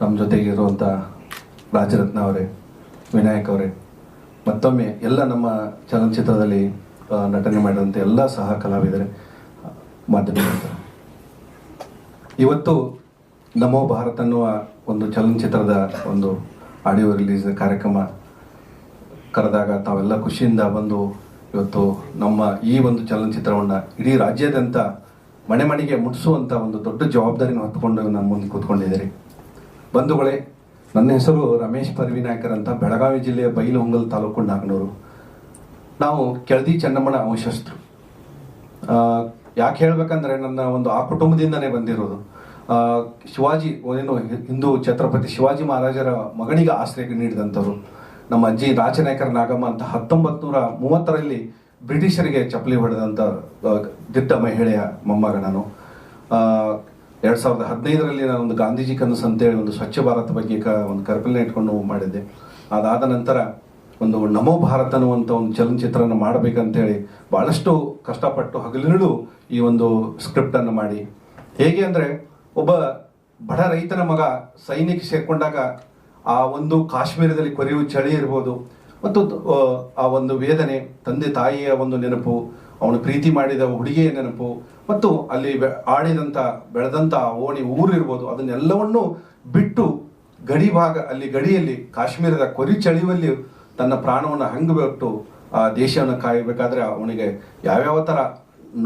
ನಮ್ಮ ಜೊತೆಗಿರುವಂಥ ರಾಜರತ್ನ ಅವರೇ, ವಿನಾಯಕ್ ಅವರೇ ಮತ್ತೊಮ್ಮೆ ಎಲ್ಲ ನಮ್ಮ ಚಲನಚಿತ್ರದಲ್ಲಿ ನಟನೆ ಮಾಡಿದಂಥ ಎಲ್ಲ ಸಹ ಕಲಾವಿದರೆ ಮಾಧ್ಯಮ ಇವತ್ತು ನಮೋ ಭಾರತ್ ಅನ್ನುವ ಒಂದು ಚಲನಚಿತ್ರದ ಒಂದು ಆಡಿಯೋ ರಿಲೀಸ್ ಕಾರ್ಯಕ್ರಮ ಕರೆದಾಗ ತಾವೆಲ್ಲ ಖುಷಿಯಿಂದ ಬಂದು ಇವತ್ತು ನಮ್ಮ ಈ ಒಂದು ಚಲನಚಿತ್ರವನ್ನು ಇಡೀ ರಾಜ್ಯಾದ್ಯಂತ ಮನೆ ಮನೆಗೆ ಮುಟ್ಟಿಸುವಂಥ ಒಂದು ದೊಡ್ಡ ಜವಾಬ್ದಾರಿನ ಹೊತ್ತುಕೊಂಡು ನಮ್ಮ ಮುಂದೆ ಕೂತ್ಕೊಂಡಿದ್ದೀರಿ ಬಂಧುಗಳೇ ನನ್ನ ಹೆಸರು ರಮೇಶ್ ಪರ್ವಿನಾಯಕರ್ ಅಂತ ಬೆಳಗಾವಿ ಜಿಲ್ಲೆಯ ಬೈಲಹೊಂಗಲ್ ತಾಲೂಕು ನಾಗನೂರು. ನಾವು ಕೆಳದಿ ಚೆನ್ನಮ್ಮನ ವಂಶಸ್ಥರು. ಯಾಕೆ ಹೇಳ್ಬೇಕಂದ್ರೆ ನನ್ನ ಒಂದು ಆ ಕುಟುಂಬದಿಂದನೇ ಬಂದಿರೋದು. ಶಿವಾಜಿ, ಏನು ಹಿಂದೂ ಛತ್ರಪತಿ ಶಿವಾಜಿ ಮಹಾರಾಜರ ಮಗನಿಗೆ ಆಶ್ರಯ ನೀಡಿದಂಥವ್ರು. ನಮ್ಮ ಅಜ್ಜಿ ರಾಜನಾಯಕರ ನಾಗಮ್ಮ ಅಂತ ಹತ್ತೊಂಬತ್ತು ನೂರ ಮೂವತ್ತರಲ್ಲಿ ಬ್ರಿಟಿಷರಿಗೆ ಚಪ್ಪಲಿ ಹೊಡೆದಂಥ ದಿಟ್ಟ ಮಹಿಳೆಯ ಮೊಮ್ಮಗ ನಾನು. ಎರಡ್ ಸಾವಿರದ ಹದಿನೈದರಲ್ಲಿ ನಾನು ಒಂದು ಗಾಂಧೀಜಿ ಕನಸು ಅಂತೇಳಿ ಒಂದು ಸ್ವಚ್ಛ ಭಾರತ ಬಗ್ಗೆ ಕ ಒಂದು ಕಲ್ಪನೆ ಇಟ್ಕೊಂಡು ಮಾಡಿದ್ದೆ. ಅದಾದ ನಂತರ ಒಂದು ನಮೋ ಭಾರತ ಅನ್ನುವಂಥ ಒಂದು ಚಲನಚಿತ್ರನ ಮಾಡಬೇಕಂತೇಳಿ ಬಹಳಷ್ಟು ಕಷ್ಟಪಟ್ಟು ಹಗಲಿರುಳು ಈ ಒಂದು ಸ್ಕ್ರಿಪ್ಟನ್ನು ಮಾಡಿ. ಹೇಗೆ ಅಂದರೆ ಒಬ್ಬ ಬಡ ರೈತನ ಮಗ ಸೈನಿಕ ಸೇರಿಕೊಂಡಾಗ ಆ ಒಂದು ಕಾಶ್ಮೀರದಲ್ಲಿ ಕೊರೆಯುವ ಚಳಿ ಇರ್ಬೋದು, ಮತ್ತು ಆ ಒಂದು ವೇದನೆ, ತಂದೆ ತಾಯಿಯ ಒಂದು ನೆನಪು ಅವನು ಪ್ರೀತಿ ಮಾಡಿದ ಹುಡುಗಿಯ ನೆನಪು ಮತ್ತು ಅಲ್ಲಿ ಆಡಿದಂಥ ಬೆಳೆದಂಥ ಓಣಿ ಊರಿರ್ಬೋದು ಅದನ್ನೆಲ್ಲವನ್ನು ಬಿಟ್ಟು ಗಡಿ ಭಾಗ, ಅಲ್ಲಿ ಗಡಿಯಲ್ಲಿ ಕಾಶ್ಮೀರದ ಕೊರಿ ಚಳಿಯಲ್ಲಿ ತನ್ನ ಪ್ರಾಣವನ್ನು ಹಂಗೆ ಬಿಟ್ಟು, ಆ ದೇಶವನ್ನು ಕಾಯಬೇಕಾದ್ರೆ ಅವನಿಗೆ ಯಾವ್ಯಾವ ಥರ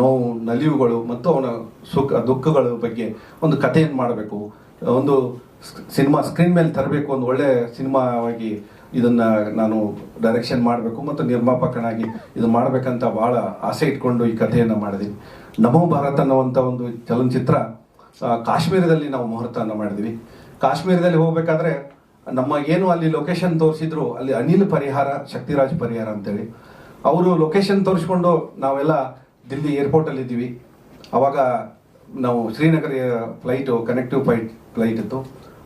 ನೋವು, ನಲಿವುಗಳು ಮತ್ತು ಅವನ ಸುಖ, ದುಃಖಗಳ ಬಗ್ಗೆ ಒಂದು ಕಥೆಯನ್ನು ಮಾಡಬೇಕು. ಒಂದು ಸಿನಿಮಾ ಸ್ಕ್ರೀನ್ ಮೇಲೆ ತರಬೇಕು, ಒಂದು ಒಳ್ಳೆಯ ಸಿನಿಮಾವಾಗಿ ಇದನ್ನ ನಾನು ಡೈರೆಕ್ಷನ್ ಮಾಡಬೇಕು ಮತ್ತು ನಿರ್ಮಾಪಕನಾಗಿ ಇದು ಮಾಡಬೇಕಂತ ಬಹಳ ಆಸೆ ಇಟ್ಕೊಂಡು ಈ ಕಥೆಯನ್ನು ಮಾಡಿದ್ವಿ ನಮೋ ಭಾರತ್ ಅನ್ನುವಂಥ ಒಂದು ಚಲನಚಿತ್ರ ಕಾಶ್ಮೀರದಲ್ಲಿ ನಾವು ಮುಹೂರ್ತವನ್ನು ಮಾಡಿದ್ವಿ. ಕಾಶ್ಮೀರದಲ್ಲಿ ಹೋಗಬೇಕಾದ್ರೆ ನಮ್ಮ ಏನು ಅಲ್ಲಿ ಲೊಕೇಶನ್ ತೋರಿಸಿದ್ರು, ಅಲ್ಲಿ ಅನಿಲ್ ಪರಿಹಾರ, ಶಕ್ತಿರಾಜ್ ಪರಿಹಾರ ಅಂತೇಳಿ. ಅವರು ಲೊಕೇಶನ್ ತೋರಿಸ್ಕೊಂಡು ನಾವೆಲ್ಲ ದಿಲ್ಲಿ ಏರ್ಪೋರ್ಟಲ್ಲಿ ಇದ್ದೀವಿ. ಅವಾಗ ನಾವು Srinagar flight connective flight flight ಇತ್ತು.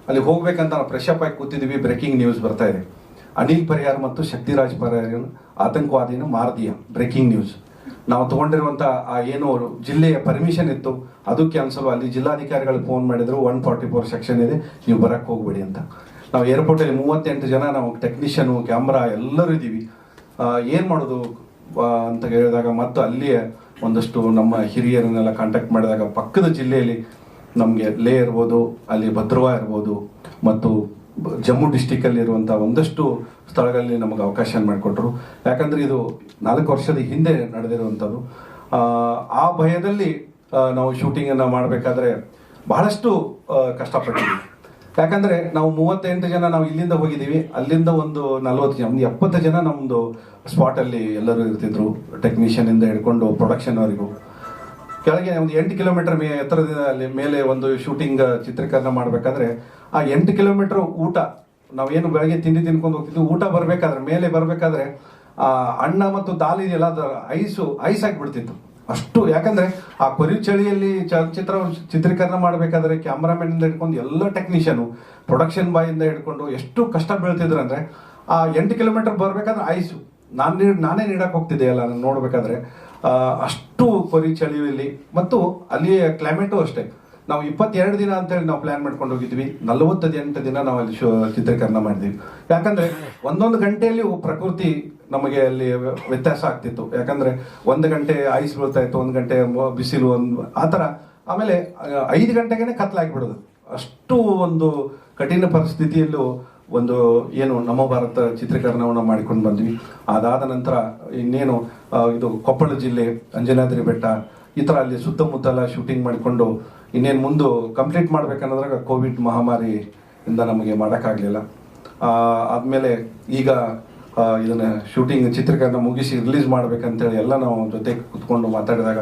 ಅಲ್ಲಿ ಹೋಗ್ಬೇಕಂತ ನಾವು ಫ್ರೆಶ್ ಅಪ್ ಆಗಿ ಕೂತಿದ್ದೀವಿ ಬ್ರೇಕಿಂಗ್ ನ್ಯೂಸ್ ಬರ್ತಾ ಇದೆ. ಅನಿಲ್ ಪರಿಹಾರ್ ಮತ್ತು ಶಕ್ತಿರಾಜ್ ಪರಿಹಾರ ಆತಂಕವಾದಿನ ಮಾರದೀಯ ಬ್ರೇಕಿಂಗ್ ನ್ಯೂಸ್ ನಾವು ತಗೊಂಡಿರುವಂತ ಆ ಏನು ಜಿಲ್ಲೆಯ ಪರ್ಮಿಷನ್ ಇತ್ತು. ಅದು ಕ್ಯಾನ್ಸಲ್ ಅಲ್ಲಿ ಜಿಲ್ಲಾಧಿಕಾರಿಗಳು ಫೋನ್ ಮಾಡಿದ್ರು ಒನ್ ಫಾರ್ಟಿ ಫೋರ್ ಸೆಕ್ಷನ್ ಇದೆ, ನೀವು ಬರಕ್ಕೆ ಹೋಗ್ಬೇಡಿ ಅಂತ. ನಾವು ಏರ್ಪೋರ್ಟಲ್ಲಿ ಮೂವತ್ತೆಂಟು ಜನ, ನಾವು ಟೆಕ್ನಿಷಿಯನು ಕ್ಯಾಮ್ರಾ ಎಲ್ಲರೂ ಇದ್ದೀವಿ. ಏನು ಮಾಡೋದು ಅಂತ ಹೇಳಿದಾಗ ಮತ್ತು ಅಲ್ಲಿಯೇ ಒಂದಷ್ಟು ನಮ್ಮ ಹಿರಿಯರನ್ನೆಲ್ಲ ಕಾಂಟ್ಯಾಕ್ಟ್ ಮಾಡಿದಾಗ ಪಕ್ಕದ ಜಿಲ್ಲೆಯಲ್ಲಿ ನಮಗೆ ಲೇ ಇರ್ಬೋದು, ಅಲ್ಲಿ ಭದ್ರವಾ ಇರ್ಬೋದು ಮತ್ತು ಜಮ್ಮು ಡಿಸ್ಟಿಕಲ್ಲಿ ಇರುವಂಥ ಒಂದಷ್ಟು ಸ್ಥಳಗಳಲ್ಲಿ ನಮಗೆ ಅವಕಾಶ ಮಾಡಿಕೊಟ್ರು. ಯಾಕಂದ್ರೆ ಇದು ನಾಲ್ಕು ವರ್ಷದ ಹಿಂದೆ ನಡೆದಿರುವಂಥದ್ದು. ಆ, ಭಯದಲ್ಲಿ ನಾವು ಶೂಟಿಂಗನ್ನು ಮಾಡಬೇಕಾದ್ರೆ ಬಹಳಷ್ಟು ಕಷ್ಟಪಟ್ಟಿದ್ವಿ ಯಾಕಂದ್ರೆ ನಾವು ಮೂವತ್ತೆಂಟು ಜನ ನಾವು ಇಲ್ಲಿಂದ ಹೋಗಿದ್ದೀವಿ. ಅಲ್ಲಿಂದ ಒಂದು ನಲವತ್ತು ಜನ ಎಪ್ಪತ್ತು ಜನ ನಮ್ಮದು ಸ್ಪಾಟಲ್ಲಿ ಎಲ್ಲರೂ ಇರ್ತಿದ್ರು. ಟೆಕ್ನಿಷಿಯನ್ ಇಂದ ಹಿಡ್ಕೊಂಡು ಪ್ರೊಡಕ್ಷನ್ ಅವರಿಗೂ ಕೆಳಗೆ ಒಂದು ಎಂಟು ಕಿಲೋಮೀಟರ್ ಮೇ ಎತ್ತರದಿಂದ ಅಲ್ಲಿ ಮೇಲೆ ಒಂದು ಶೂಟಿಂಗ್ ಚಿತ್ರೀಕರಣ ಮಾಡಬೇಕಾದ್ರೆ ಆ ಎಂಟು ಕಿಲೋಮೀಟರ್ ಊಟ, ನಾವೇನು ಬೆಳಗ್ಗೆ ತಿಂಡಿ ತಿನ್ಕೊಂಡು ಹೋಗ್ತಿದ್ವಿ ಊಟ ಬರಬೇಕಾದ್ರೆ, ಮೇಲೆ ಬರಬೇಕಾದ್ರೆ, ಆ ಅಣ್ಣ ಮತ್ತು ದಾಲಿ ಇದೆಯಲ್ಲ ಐಸು, ಐಸ್ ಆಗಿಬಿಡ್ತಿತ್ತು ಅಷ್ಟು, ಯಾಕಂದ್ರೆ ಆ ಕೊರಿ ಚಳಿಯಲ್ಲಿ ಚಲನಚಿತ್ರ ಚಿತ್ರೀಕರಣ ಮಾಡಬೇಕಾದ್ರೆ ಕ್ಯಾಮ್ರಾಮನ್ ಇಂದ ಹಿಡ್ಕೊಂಡು ಎಲ್ಲ ಟೆಕ್ನಿಷಿಯನು ಪ್ರೊಡಕ್ಷನ್ ಬಾಯಿಂದ ಹಿಡ್ಕೊಂಡು ಎಷ್ಟು ಕಷ್ಟ ಬೀಳ್ತಿದ್ರು ಅಂದ್ರೆ ಆ ಎಂಟು ಕಿಲೋಮೀಟರ್ ಬರಬೇಕಾದ್ರೆ ಐಸು. ನಾನು ನಾನೇ ನೀಡಕ್ ಹೋಗ್ತಿದ್ದೆ ಅಲ್ಲ ನಾನು ನೋಡ್ಬೇಕಾದ್ರೆ. ಅಷ್ಟು ಕೊರಿ ಚಳಿಯಲ್ಲಿ ಮತ್ತು ಅಲ್ಲಿಯ ಕ್ಲೈಮೇಟು ಅಷ್ಟೇ. ನಾವು ಇಪ್ಪತ್ತೆರಡು ದಿನ ಅಂತೇಳಿ ನಾವು ಪ್ಲಾನ್ ಮಾಡ್ಕೊಂಡು ಹೋಗಿದ್ವಿ. ನಲವತ್ತೈದು ದಿನ ನಾವು ಅಲ್ಲಿ ಶೋ, ಚಿತ್ರೀಕರಣ ಮಾಡಿದ್ವಿ. ಯಾಕಂದ್ರೆ ಒಂದೊಂದು ಗಂಟೆಯಲ್ಲಿ ಪ್ರಕೃತಿ ನಮಗೆ ಅಲ್ಲಿ ವ್ಯ- ವ್ಯತ್ಯಾಸ ಆಗ್ತಿತ್ತು. ಯಾಕಂದ್ರೆ ಒಂದು ಗಂಟೆ ಐಸ್ ಬೀಳ್ತಾ ಇತ್ತು ಒಂದು ಗಂಟೆ ಬಿಸಿಲು ಒಂದು, ಆ ಥರ. ಆಮೇಲೆ ಐದು ಗಂಟೆಗೆ ಕತ್ಲಾಗಿಬಿಡೋದು. ಅಷ್ಟು ಒಂದು ಕಠಿಣ ಪರಿಸ್ಥಿತಿಯಲ್ಲೂ ಒಂದು ಏನು ನಮ್ಮ ಭಾರತ ಚಿತ್ರೀಕರಣವನ್ನು ಮಾಡಿಕೊಂಡು ಬಂದ್ವಿ. ಅದಾದ ನಂತರ ಇನ್ನೇನು ಇದು ಕೊಪ್ಪಳ ಜಿಲ್ಲೆ, ಅಂಜನಾದ್ರಿ ಬೆಟ್ಟ, ಈ ಥರ ಅಲ್ಲಿ ಸುತ್ತಮುತ್ತಲ ಶೂಟಿಂಗ್ ಮಾಡಿಕೊಂಡು ಇನ್ನೇನು ಮುಂದೆ ಕಂಪ್ಲೀಟ್ ಮಾಡ್ಬೇಕನ್ನೋದ್ರಾಗ ಕೋವಿಡ್ ಮಹಾಮಾರಿಯಿಂದ ನಮಗೆ ಮಾಡೋಕ್ಕಾಗಲಿಲ್ಲ. ಆದಮೇಲೆ ಈಗ ಇದನ್ನು ಶೂಟಿಂಗ್ ಚಿತ್ರೀಕರಣ ಮುಗಿಸಿ ರಿಲೀಸ್ ಮಾಡ್ಬೇಕಂತೇಳಿ ಎಲ್ಲ ನಾವು ಜೊತೆ ಕುತ್ಕೊಂಡು ಮಾತಾಡಿದಾಗ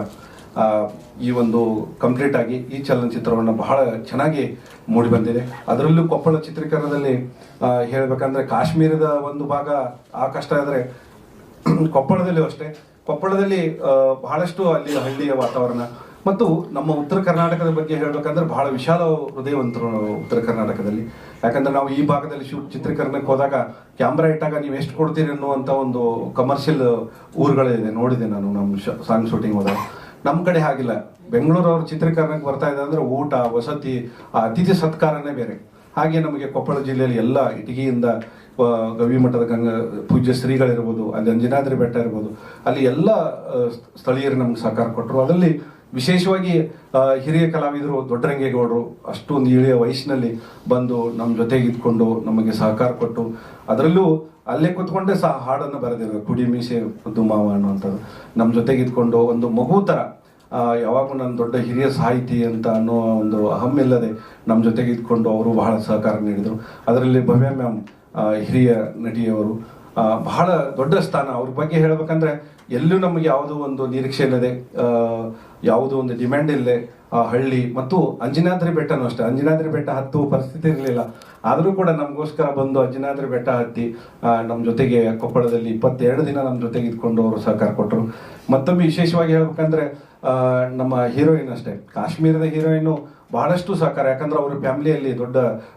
ಈ ಒಂದು ಕಂಪ್ಲೀಟ್ ಆಗಿ ಈ ಚಲನಚಿತ್ರವನ್ನು ಬಹಳ ಚೆನ್ನಾಗಿ ಮೂಡಿ ಬಂದಿದೆ. ಅದರಲ್ಲೂ ಕೊಪ್ಪಳ ಚಿತ್ರೀಕರಣದಲ್ಲಿ ಹೇಳಬೇಕಂದ್ರೆ ಕಾಶ್ಮೀರದ ಒಂದು ಭಾಗ ಆ ಕಷ್ಟ ಆದರೆ ಕೊಪ್ಪಳದಲ್ಲೂ ಅಷ್ಟೇ. ಕೊಪ್ಪಳದಲ್ಲಿ ಬಹಳಷ್ಟು ಅಲ್ಲಿ ಹಳ್ಳಿಯ ವಾತಾವರಣ. ಮತ್ತು ನಮ್ಮ ಉತ್ತರ ಕರ್ನಾಟಕದ ಬಗ್ಗೆ ಹೇಳಬೇಕಂದ್ರೆ ಬಹಳ ವಿಶಾಲ ಹೃದಯವಂತರು ಉತ್ತರ ಕರ್ನಾಟಕದಲ್ಲಿ. ಯಾಕಂದ್ರೆ ನಾವು ಈ ಭಾಗದಲ್ಲಿ ಶೂಟ್ ಚಿತ್ರೀಕರಣಕ್ಕೆ ಹೋದಾಗ ಕ್ಯಾಮ್ರಾ ಇಟ್ಟಾಗ ನೀವು ಎಷ್ಟು ಕೊಡ್ತೀರಿ ಅನ್ನುವಂಥ ಒಂದು ಕಮರ್ಷಿಯಲ್ ಊರುಗಳಿದೆ ನೋಡಿದೆ ನಾನು, ನಮ್ಮ ಸಾಂಗ್ ಶೂಟಿಂಗ್ ಹೋದಾಗ. ನಮ್ಮ ಕಡೆ ಹಾಗಿಲ್ಲ. ಬೆಂಗಳೂರು ಅವ್ರ ಚಿತ್ರೀಕರಣಕ್ಕೆ ಬರ್ತಾ ಇದೆ ಅಂದ್ರೆ ಊಟ, ವಸತಿ, ಆ ಅತಿಥಿ ಸತ್ಕಾರನೇ ಬೇರೆ. ಹಾಗೆ ನಮಗೆ ಕೊಪ್ಪಳ ಜಿಲ್ಲೆಯಲ್ಲಿ ಎಲ್ಲ ಇಟಗಿಯಿಂದ ಗವಿಮಠದ ಗಂಗಾ ಪೂಜ್ಯ ಶ್ರೀಗಳಿರ್ಬೋದು, ಅಲ್ಲಿ ಅಂಜನಾದ್ರಿ ಬೆಟ್ಟ ಇರ್ಬೋದು, ಅಲ್ಲಿ ಎಲ್ಲ ಸ್ಥಳೀಯರು ನಮ್ಗೆ ಸಹಕಾರ ಕೊಟ್ಟರು. ಅದರಲ್ಲಿ ವಿಶೇಷವಾಗಿ ಹಿರಿಯ ಕಲಾವಿದರು ದೊಡ್ಡರಂಗೇಗೌಡರು ಅಷ್ಟೊಂದು ಇಳಿಯ ವಯಸ್ಸಿನಲ್ಲಿ ಬಂದು ನಮ್ಮ ಜೊತೆಗೆ ಇದ್ಕೊಂಡು ನಮಗೆ ಸಹಕಾರ ಕೊಟ್ಟು, ಅದರಲ್ಲೂ ಅಲ್ಲೇ ಕೂತ್ಕೊಂಡೆ ಸಹ ಹಾಡನ್ನು ಬರೆದಿರೋದು, ಕುಡಿ ಮೀಸೆ ಮುದ್ದು ಮಾವ ಅನ್ನುವಂಥದ್ದು. ನಮ್ಮ ಜೊತೆಗೆ ಇದ್ಕೊಂಡು ಒಂದು ಮಗು ಥರ ಯಾವಾಗೂ ನನ್ನ ದೊಡ್ಡ ಹಿರಿಯ ಸಾಹಿತಿ ಅಂತ ಅನ್ನೋ ಒಂದು ಅಹಮ್ಮಿಲ್ಲದೆ ನಮ್ಮ ಜೊತೆಗೆ ಇದ್ಕೊಂಡು ಅವರು ಬಹಳ ಸಹಕಾರ ನೀಡಿದರು. ಅದರಲ್ಲಿ ಭವ್ಯ ಮ್ಯಾಮ್ ಹಿರಿಯ ನಟಿಯವರು ಬಹಳ ದೊಡ್ಡ ಸ್ಥಾನ. ಅವ್ರ ಬಗ್ಗೆ ಹೇಳಬೇಕಂದ್ರೆ ಎಲ್ಲೂ ನಮಗೆ ಯಾವುದೋ ಒಂದು ನಿರೀಕ್ಷೆ ಇಲ್ಲದೆ ಯಾವುದೋ ಒಂದು ಡಿಮ್ಯಾಂಡ್ ಇಲ್ಲದೆ, ಆ, ಹಳ್ಳಿ ಮತ್ತು ಅಂಜನಾದ್ರಿ ಬೆಟ್ಟನೂ ಅಷ್ಟೇ. ಅಂಜನಾದ್ರಿ ಬೆಟ್ಟ ಹತ್ತುವ ಪರಿಸ್ಥಿತಿ ಇರಲಿಲ್ಲ. ಆದರೂ ಕೂಡ ನಮಗೋಸ್ಕರ ಬಂದು ಅಜ್ಜನಾದ್ರಿ ಬೆಟ್ಟ ಹತ್ತಿ ನಮ್ಮ ಜೊತೆಗೆ ಕೊಪ್ಪಳದಲ್ಲಿ ಇಪ್ಪತ್ತೆರಡು ದಿನ ನಮ್ಮ ಜೊತೆಗೆ ಇದ್ಕೊಂಡು ಅವರು ಸಹಕಾರ ಕೊಟ್ಟರು ಮತ್ತೊಮ್ಮೆ ವಿಶೇಷವಾಗಿ ಹೇಳ್ಬೇಕಂದ್ರೆ ನಮ್ಮ ಹೀರೋಯಿನ್ ಅಷ್ಟೇ. ಕಾಶ್ಮೀರದ ಹೀರೋಯಿನು ಬಹಳಷ್ಟು ಸಹಕಾರ, ಯಾಕಂದ್ರೆ ಅವ್ರ ಫ್ಯಾಮಿಲಿಯಲ್ಲಿ ದೊಡ್ಡ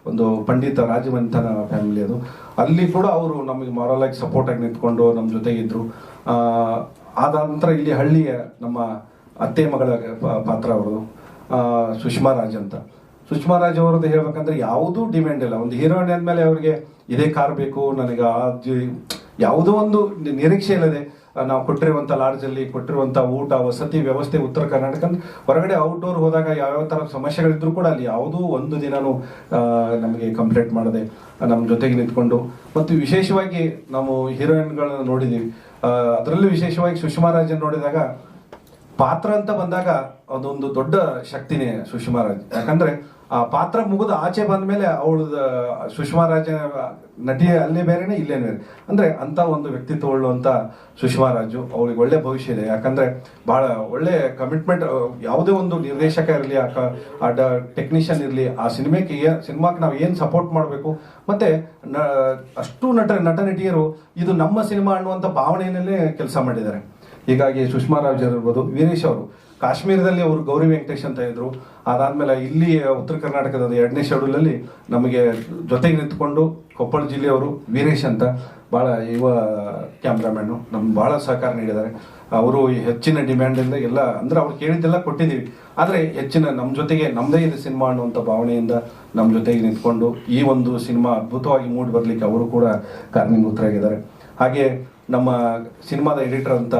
ಒಂದು ಪಂಡಿತ ರಾಜವಂತನ ಫ್ಯಾಮಿಲಿ ಅದು. ಅಲ್ಲಿ ಕೂಡ ಅವರು ನಮಗೆ ಆಗಿ ಸಪೋರ್ಟ್ ಆಗಿ ನಿಂತ್ಕೊಂಡು ನಮ್ಮ ಜೊತೆಗಿದ್ರು ಆದ ನಂತರ ಇಲ್ಲಿ ಹಳ್ಳಿಯ ನಮ್ಮ ಅತ್ತೆ ಮಗಳ ಪಾತ್ರ ಅವರು ಸುಷ್ಮಾ ರಾಜ್ ಅಂತ. ಸುಷ್ಮಾ ರಾಜ್ ಅವರದ್ದು ಹೇಳ್ಬೇಕಂದ್ರೆ ಯಾವುದೂ ಡಿಮ್ಯಾಂಡ್ ಇಲ್ಲ. ಒಂದು ಹೀರೋಯಿನ್ ಅಂದಮೇಲೆ ಅವ್ರಿಗೆ ಇದೇ ಕಾರ್ ಬೇಕು, ನನಗೆ ಆ ಯಾವುದೋ ಒಂದು ನಿರೀಕ್ಷೆ ಇಲ್ಲದೆ ನಾವು ಕೊಟ್ಟಿರುವಂಥ ಲಾಡ್ಜಲ್ಲಿ ಕೊಟ್ಟಿರುವಂಥ ಊಟ, ವಸತಿ ವ್ಯವಸ್ಥೆ ಉತ್ತರ ಕರ್ನಾಟಕ, ಹೊರಗಡೆ ಔಟ್ಡೋರ್ ಹೋದಾಗ ಯಾವ್ಯಾವ ಥರ ಸಮಸ್ಯೆಗಳಿದ್ರು ಕೂಡ ಅಲ್ಲಿ ಯಾವುದೂ ಒಂದು ದಿನನೂ ನಮಗೆ ಕಂಪ್ಲೇಂಟ್ ಮಾಡದೆ, ನಮ್ಮ ಜೊತೆಗೆ ನಿಂತ್ಕೊಂಡು. ಮತ್ತು ವಿಶೇಷವಾಗಿ ನಾವು ಹೀರೋಯಿನ್ಗಳನ್ನ ನೋಡಿದ್ದೀವಿ ಅದರಲ್ಲೂ ವಿಶೇಷವಾಗಿ ಸುಷ್ಮಾ ರಾಜನ್ ನೋಡಿದಾಗ ಪಾತ್ರ ಅಂತ ಬಂದಾಗ ಅದೊಂದು ದೊಡ್ಡ ಶಕ್ತಿನೇ ಸುಷ್ಮಾ ರಾಜ್ ಯಾಕಂದ್ರೆ ಆ ಪಾತ್ರ ಮುಗಿದು ಆಚೆ ಬಂದ ಮೇಲೆ ಅವಳದ ಸುಷ್ಮಾ ರಾಜ ನಟಿ ಅಲ್ಲೇ ಬೇರೆನೆ ಇಲ್ಲೇ ಬೇರೆ. ಅಂದ್ರೆ ಅಂತ ಒಂದು ವ್ಯಕ್ತಿತ್ವ ಅಂತ ಸುಷ್ಮಾ ರಾಜು ಅವಳಿಗೆ ಒಳ್ಳೆ ಭವಿಷ್ಯ ಇದೆ. ಯಾಕಂದ್ರೆ ಬಹಳ ಒಳ್ಳೆ ಕಮಿಟ್ಮೆಂಟ್ ಯಾವುದೇ ಒಂದು ನಿರ್ದೇಶಕ ಇರಲಿ, ಆ ಟೆಕ್ನಿಷಿಯನ್ ಇರಲಿ, ಆ ಸಿನಿಮಾಕ್ಕೆ ಸಿನಿಮಾಕ್ಕೆ ನಾವು ಏನು ಸಪೋರ್ಟ್ ಮಾಡಬೇಕು? ಮತ್ತೆ, ನ- ಅಷ್ಟು ನಟ ನಟ ನಟಿಯರು ಇದು ನಮ್ಮ ಸಿನಿಮಾ ಅನ್ನುವಂಥ ಭಾವನೆಯಲ್ಲೇ ಕೆಲಸ ಮಾಡಿದ್ದಾರೆ. ಹೀಗಾಗಿ ಸುಷ್ಮಾ ರಾಜ್ ಇರ್ಬೋದು, ವೀರೇಶ್ ಅವರು. ಕಾಶ್ಮೀರದಲ್ಲಿ ಅವರು ಗೌರಿ ವೆಂಕಟೇಶ್ ಅಂತ ಇದ್ರು. ಅದಾದ್ಮೇಲೆ ಇಲ್ಲಿ ಉತ್ತರ ಕರ್ನಾಟಕದ ಎರಡನೇ ಶೆಡ್ಯೂಲಲ್ಲಿ ನಮಗೆ ಜೊತೆಗೆ ನಿಂತ್ಕೊಂಡು ಕೊಪ್ಪಳ ಜಿಲ್ಲೆಯವರು ವೀರೇಶ್ ಅಂತ ಬಹಳ ಯುವ ಕ್ಯಾಮ್ರಾಮ್ಯಾನು ನಮ್ಗೆ ಬಹಳ ಸಹಕಾರ ನೀಡಿದ್ದಾರೆ. ಅವರು ಹೆಚ್ಚಿನ ಡಿಮ್ಯಾಂಡಿಂದ ಎಲ್ಲ, ಅಂದ್ರೆ ಅವ್ರು ಕೇಳಿದ್ದೆಲ್ಲ ಕೊಟ್ಟಿದ್ದೀವಿ. ಆದರೆ ಹೆಚ್ಚಿನ ನಮ್ಮ ಜೊತೆಗೆ ನಮ್ಮದೇ ಇದೆ ಸಿನಿಮಾ ಅನ್ನುವಂಥ ಭಾವನೆಯಿಂದ ನಮ್ಮ ಜೊತೆಗೆ ನಿಂತ್ಕೊಂಡು ಈ ಒಂದು ಸಿನಿಮಾ ಅದ್ಭುತವಾಗಿ ಮೂಡಿ ಬರಲಿಕ್ಕೆ ಅವರು ಕೂಡ ಕಾರಣೀಭೂತರಾಗಿದ್ದಾರೆ ಹಾಗೆ ನಮ್ಮ ಸಿನಿಮಾದ ಎಡಿಟರ್ ಅಂತ